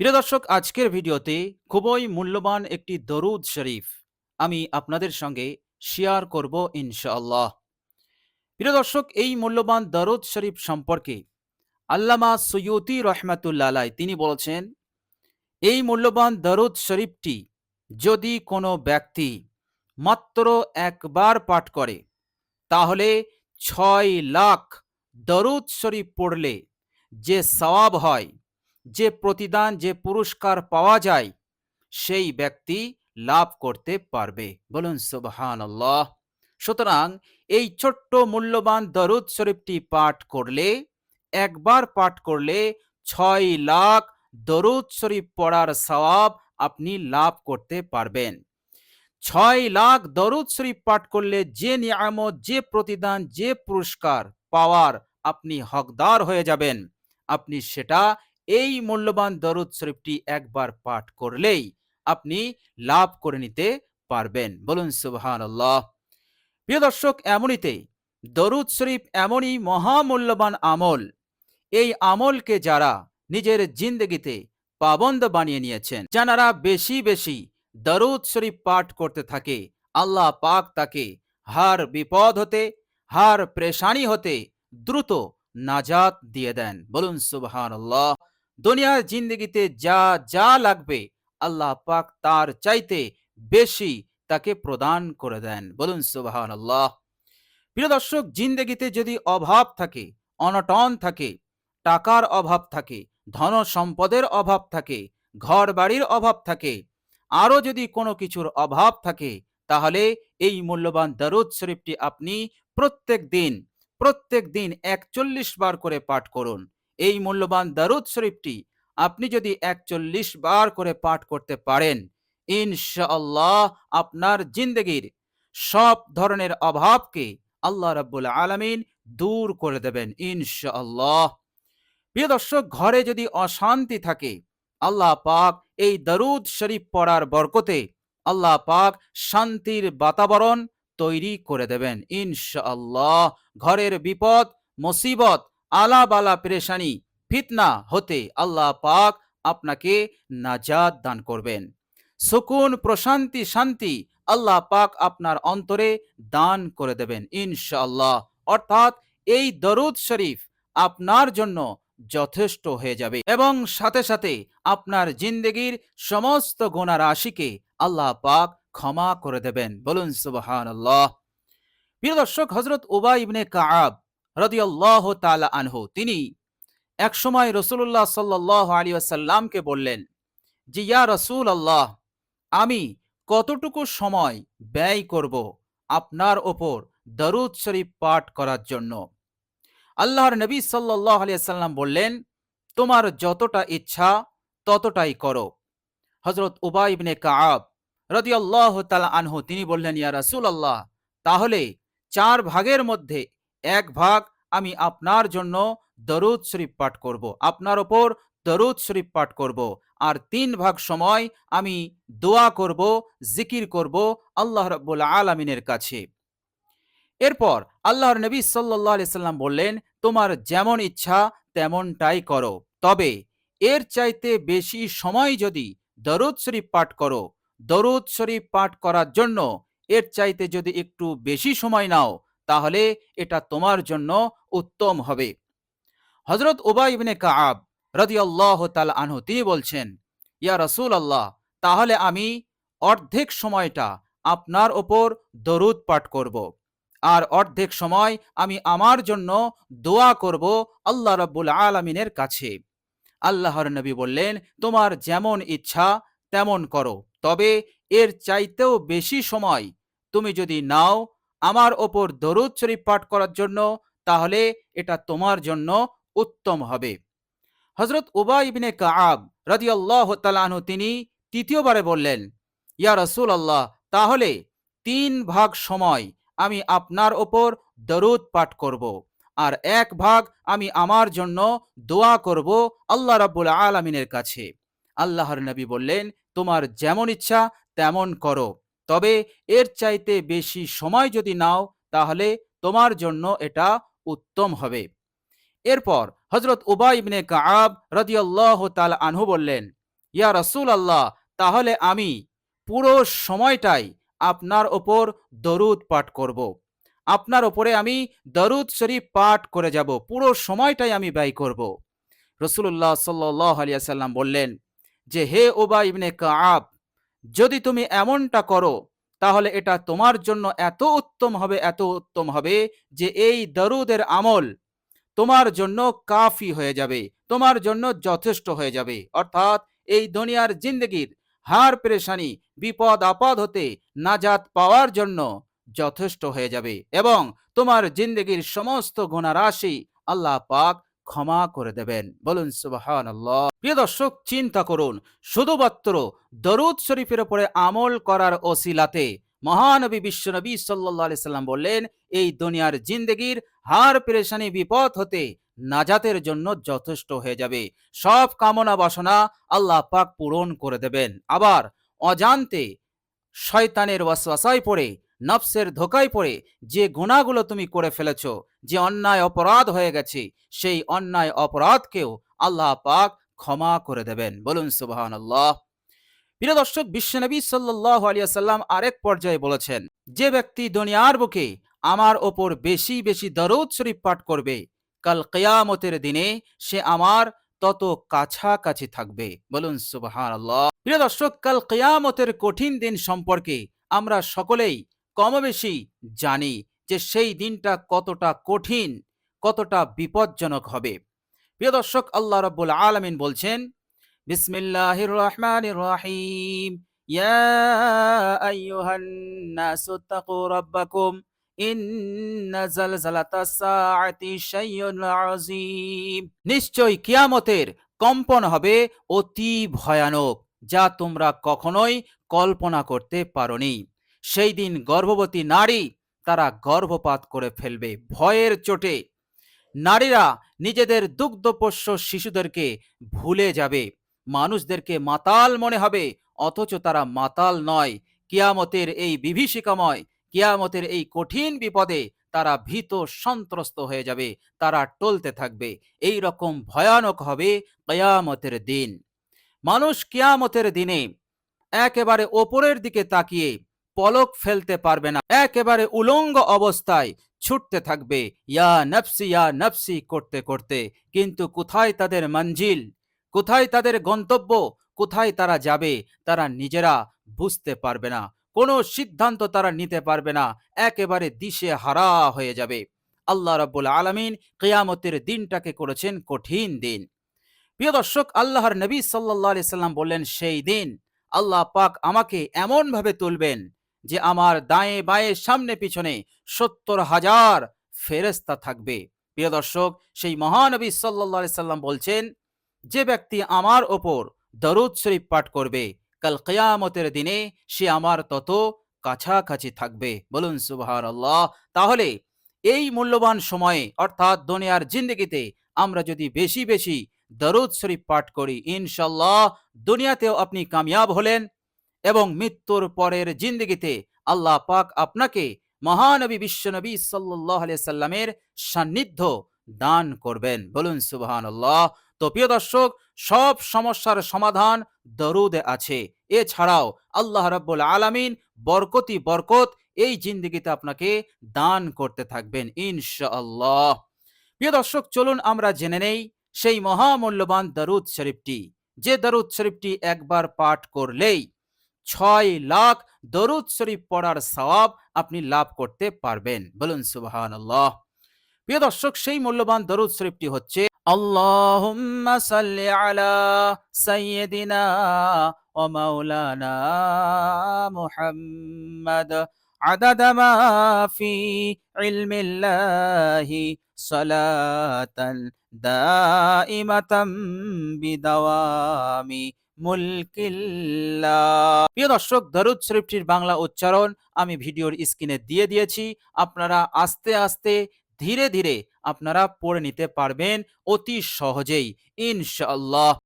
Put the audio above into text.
প্রিয় দর্শক, আজকের ভিডিওতে খুবই মূল্যবান একটি দরুদ শরীফ আমি আপনাদের সঙ্গে শেয়ার করব ইনশাআল্লাহ। প্রিয় দর্শক, এই মূল্যবান দরুদ শরীফ সম্পর্কে আল্লামা সৈয়দি রহমাতুল্লাহ তিনি বলেছেন, এই মূল্যবান দরুদ শরীফটি যদি কোনো ব্যক্তি মাত্র একবার পাঠ করে, তাহলে ছয় লাখ দরুদ শরীফ পড়লে যে সওয়াব হয় যে প্রতিদান, যে পুরস্কার পাওয়া যায়, সেই ব্যক্তি লাভ করতে পারবে। বলুন সুবহান সুতরাং এই ছোট্ট মূল্যবান দরুদ শরীফটি পাঠ করলে, একবার পাঠ করলে ছয় লাখ দরুদ শরীফ পড়ার সওয়াব আপনি লাভ করতে পারবেন। ছয় লাখ দরুদ শরীফ পাঠ করলে যে নিয়ামত, যে প্রতিদান, যে পুরস্কার পাওয়ার আপনি হকদার হয়ে যাবেন। আপনি সেটা এই মূল্যবান দরুদ শরীফটি একবার পাঠ করলেই আপনি লাভ করে নিতে পারবেন। বলুন সুবহান আল্লাহ প্রিয় দর্শক, এমনিতে দরুদ শরীফ এমনই মহামূল্যবান আমল। এই আমলকে যারা নিজের জিন্দগিতে পাবন্দ বানিয়ে নিয়েছেন যারা বেশি বেশি দরুদ শরীফ পাঠ করতে থাকে, আল্লাহ পাক তাকে হার বিপদ হতে, হার প্রেশানি হতে দ্রুত নাজাত দিয়ে দেন। বলুন সুবহান আল্লাহ দুনিয়ার জিন্দগিতে যা যা লাগবে আল্লাহ পাক তার চাইতে বেশি তাকে প্রদান করে দেন। বলুন সুবহান আল্লাহ প্রিয় দর্শক, জিন্দগিতে যদি অভাব থাকে, অনটন থাকে, টাকার অভাব থাকে ধন সম্পদের অভাব থাকে ঘর বাড়ির অভাব থাকে, আরও যদি কোনো কিছুর অভাব থাকে, তাহলে এই মূল্যবান দারুদ শরীফটি আপনি প্রত্যেক দিন প্রত্যেক দিন একচল্লিশ বার করে পাঠ করুন। এই মূল্যবান দারুদ শরীফটি আপনি যদি একচল্লিশ বার করে পাঠ করতে পারেন, ইনশাআল্লাহ আপনার জিন্দগির সব ধরনের অভাবকে আল্লাহ রাব্বুল আলামিন দূর করে দেবেন, ইনশাআল্লাহ। প্রিয় দর্শক, ঘরে যদি অশান্তি থাকে, আল্লাহ পাক এই দারুদ শরীফ পড়ার বরকতে আল্লাহ পাক শান্তির বাতাবরণ তৈরি করে দেবেন, ইনশাআল্লাহ। ঘরের বিপদ, মুসিবত আলা বালা পেরেশানি, ফিতনা হতে আল্লাহ পাক আপনাকে নাজাদ দান করবেন। সুকুন, প্রশান্তি, শান্তি আল্লাহ পাক আপনার অন্তরে দান করে দেবেন ইনশাআল্লাহ। অর্থাৎ এই দরুদ শরীফ আপনার জন্য যথেষ্ট হয়ে যাবে এবং সাথে সাথে আপনার জিন্দগির সমস্ত গোনা রাশিকে আল্লাহ পাক ক্ষমা করে দেবেন। বলুন সুবহান আল্লাহ প্রিয় দর্শক হজরত উবা ইবনে কাআব রদিয়াল্লাহ তালা আনহু, তিনি একসময় রসুল্লাহ সাল্লাহ আলী আসাল্লামকে বললেন যে, ইয়া রসুল আল্লাহ আমি কতটুকু সময় ব্যয় করব আপনার ওপর দরুদ শরীফ পাঠ করার জন্য? আল্লাহর নবী সাল্লাহ আলিয়াল্লাম বললেন, তোমার যতটা ইচ্ছা ততটাই করো। হজরত উবাই ইবনে কাআব রদি আল্লাহ তালা আনহু, তিনি বললেন, ইয়া রাসুল আল্লাহ তাহলে চার ভাগের মধ্যে এক ভাগ আমি আপনার জন্য দরুদ শরীফ পাঠ করব। আপনার ওপর দরুদ শরীফ পাঠ করব। আর তিন ভাগ সময় আমি দোয়া করব, জিকির করব আল্লাহ রব্বুল আলমিনের কাছে এরপর আল্লাহর নবী সাল্লাহ সাল্লাম বললেন, তোমার যেমন ইচ্ছা তেমনটাই করো তবে এর চাইতে বেশি সময় যদি দরুদ শরীফ পাঠ করো, দরুদ শরীফ পাঠ করার জন্য এর চাইতে যদি একটু বেশি সময় নাও তাহলে এটা তোমার জন্য উত্তম হবে। হজরত ওবাই ইবনে কাআব রদিয়াল্লাহ তাল আনহু, তিনি বলছেন, ইয়া রসুল আল্লাহ তাহলে আমি অর্ধেক সময়টা আপনার ওপর দরুদ পাঠ করব আর অর্ধেক সময় আমি আমার জন্য দোয়া করব আল্লাহ রব্বুল আলমিনের কাছে। আল্লাহর নবী বললেন, তোমার যেমন ইচ্ছা তেমন করো, তবে এর চাইতেও বেশি সময় তুমি যদি নাও আমার ওপর দরুদ শরীফ পাঠ করার জন্য, তাহলে এটা তোমার জন্য উত্তম হবে। হজরত উবা ইবিনে কাব রাজি আল্লাহ তালাহু তিনি তৃতীয়বারে বললেন, ইয়া রসুল আল্লাহ তাহলে তিন ভাগ সময় আমি আপনার ওপর দরুদ পাঠ করব, আর এক ভাগ আমি আমার জন্য দোয়া করব আল্লাহ রাবুল আলমিনের কাছে। আল্লাহর নবী বললেন, তোমার যেমন ইচ্ছা তেমন করো। তবে এর চাইতে বেশি সময় যদি নাও, তাহলে তোমার জন্য এটা উত্তম হবে এরপর হজরত উবা ইবনে কাব রদিয়াল্লাহ তাল আনহু বললেন, ইয়া রসুল আল্লাহ তাহলে আমি পুরো সময়টাই আপনার ওপর দরুদ পাঠ করব। আপনার ওপরে আমি দরুদ শরীফ পাঠ করে যাব, পুরো সময়টাই আমি ব্যয় করব রসুল্লাহ সাল্লাহ আলিয়া সাল্লাম বললেন, যে হে ওবা ইবনে কাব যদি তুমি এমনটা করো, তাহলে এটা তোমার জন্য এত উত্তম হবে, এত উত্তম হবে যে এই দরুদের আমল তোমার জন্য কাফি হয়ে যাবে, তোমার জন্য যথেষ্ট হয়ে যাবে। অর্থাৎ এই দুনিয়ার জিন্দগির হার পেরেশানি, বিপদ আপদ হতে নাজাত পাওয়ার জন্য যথেষ্ট হয়ে যাবে এবং তোমার জিন্দগির সমস্ত গুণারাশি আল্লাহ পাক ক্ষমা করে দেবেন। বলুন সুবাহান প্রিয় দর্শক, চিন্তা করুন। শুধুমাত্র দরুদ শরীফের উপরে আমল করার ওসিলাতে মহানবী বিশ্বনবী সাল্লাহ সাল্লাম বললেন, এই দুনিয়ার জিন্দগির হার পেরেশানি বিপদ হতে নাজাতের জন্য যথেষ্ট হয়ে যাবে। সব কামনা বাসনা আল্লাহ পাক পূরণ করে দেবেন। আবার অজান্তে শয়তানের ওয়াসওয়াসায় পড়ে নফসের ধোকায় পড়ে যে গুণাগুলো তুমি করে ফেলেছ, যে অন্যায় অপরাধ হয়ে গেছে, সেই অন্যায় অপরাধকেও আল্লাহ পাক ক্ষমা করে দেবেন। বলুন সুবাহান আল্লাহ প্রিয় দর্শক বিশ্বনবী সাল্লাহ আলিয়া সাল্লাম আরেক পর্যায়ে বলেছেন, যে ব্যক্তি দুনিয়ার বুকে আমার ওপর বেশি বেশি দরুদ শরীফ পাঠ করবে, কাল কেয়ামতের দিনে সে আমার তত কাছাকাছি থাকবে। বলুন সুবাহান আল্লাহ প্রিয় দর্শক, কাল কেয়ামতের কঠিন দিন সম্পর্কে আমরা সকলেই কমবেশি জানি যে সেই দিনটা কতটা কঠিন, কতটা বিপজ্জনক হবে। প্রিয় দর্শক, আল্লাহ রব্বুল আলমিন বলছেন, বিসমিল্লাহির রহমানির রহিম। নিশ্চয় কিয়ামতের কম্পন হবে অতি ভয়ানক, যা তোমরা কখনোই কল্পনা করতে পারোনি। সেই দিন গর্ভবতী নারী তারা গর্ভপাত করে ফেলবে ভয়ের চোটে। নারীরা নিজেদের দুগ্ধপোষ্য শিশুদেরকে ভুলে যাবে। মানুষদেরকে মাতাল মনে হবে, অথচ তারা মাতাল নয়। কিয়ামতের এই বিভীষিকাময়, কিয়ামতের এই কঠিন বিপদে তারা ভীত সন্ত্রস্ত হয়ে যাবে, তারা টলতে থাকবে। এই রকম ভয়ানক হবে কেয়ামতের দিন। মানুষ কিয়ামতের দিনে একেবারে ওপরের দিকে তাকিয়ে পলক ফেলতে পারবে না। একেবারে উলঙ্গ অবস্থায় ছুটতে থাকবে। ইয়া নফসি ইয়া নফসি করতে করতে। কিন্তু কোথায় তাদের মঞ্জিল? কোথায় তাদের গন্তব্য? কোথায় তারা যাবে? তারা নিজেরা বুঝতে পারবে না। কোনো সিদ্ধান্ত তারা নিতে পারবে না। একেবারে দিশে হারা হয়ে যাবে। আল্লাহ রাব্বুল আলমিন কেয়ামতের দিনটাকে করেছেন কঠিন দিন। প্রিয় দর্শক, আল্লাহর নবী সাল্লাহ সাল্লাম বললেন, সেই দিন আল্লাহ পাক আমাকে এমনভাবে তুলবেন যে আমার দায়ে বায়ে সামনে পিছনে সত্তর হাজার ফেরেস্তা থাকবে। প্রিয় দর্শক, সেই মহানবী সাল্লা সাল্লাম বলছেন, যে ব্যক্তি আমার ওপর দরুদ শরীফ পাঠ করবে, কাল কেয়ামতের দিনে সে আমার তত কাছাকাছি থাকবে। বলুন সুবাহার আল্লাহ তাহলে এই মূল্যবান সময়ে, অর্থাৎ দুনিয়ার জিন্দগিতে, আমরা যদি বেশি বেশি দরুদ শরীফ পাঠ করি ইনশাল্লাহ দুনিয়াতেও আপনি কামিয়াব হলেন। এবং মৃত্যুর পরের জিন্দগিতে আল্লাহ পাক আপনাকে মহানবী বিশ্বনবী সাল্লাহ সাল্লামের সান্নিধ্য দান করবেন। বলুন সুবাহান আল্লাহ তো প্রিয় দর্শক, সব সমস্যার সমাধান দরুদে আছে। এছাড়াও আল্লাহ রাব্বুল আলামিন বরকতি বরকত এই জিন্দগিতে আপনাকে দান করতে থাকবেন, ইনশাআল্লাহ। প্রিয় দর্শক, চলুন আমরা জেনে নেই সেই মহামূল্যবান দরুদ শরীফটি। যে দরুদ শরীফটি একবার পাঠ করলেই ছয় লাখ দরুদ শরীফ পড়ার সওয়াব আপনি লাভ করতে পারবেন বলুন সুবাহান আল্লাহ প্রিয় দর্শক সেই মূল্যবান দরুদ শরীফটি হচ্ছে আল্লাহুম্মা সাল্লি আলা সাইয়্যিদিনা ওয়া মাওলানা মুহাম্মদ عدد ما في علم الله صلاة دائمة بدوام মুলকিল্লাহ প্রিয় দর্শক, দরুদ শরীফটির বাংলা উচ্চারণ আমি ভিডিওর স্ক্রিনে দিয়ে দিয়েছি। আপনারা আস্তে আস্তে, ধীরে ধীরে আপনারা পড়ে নিতে পারবেন অতি সহজেই, ইনশাআল্লাহ।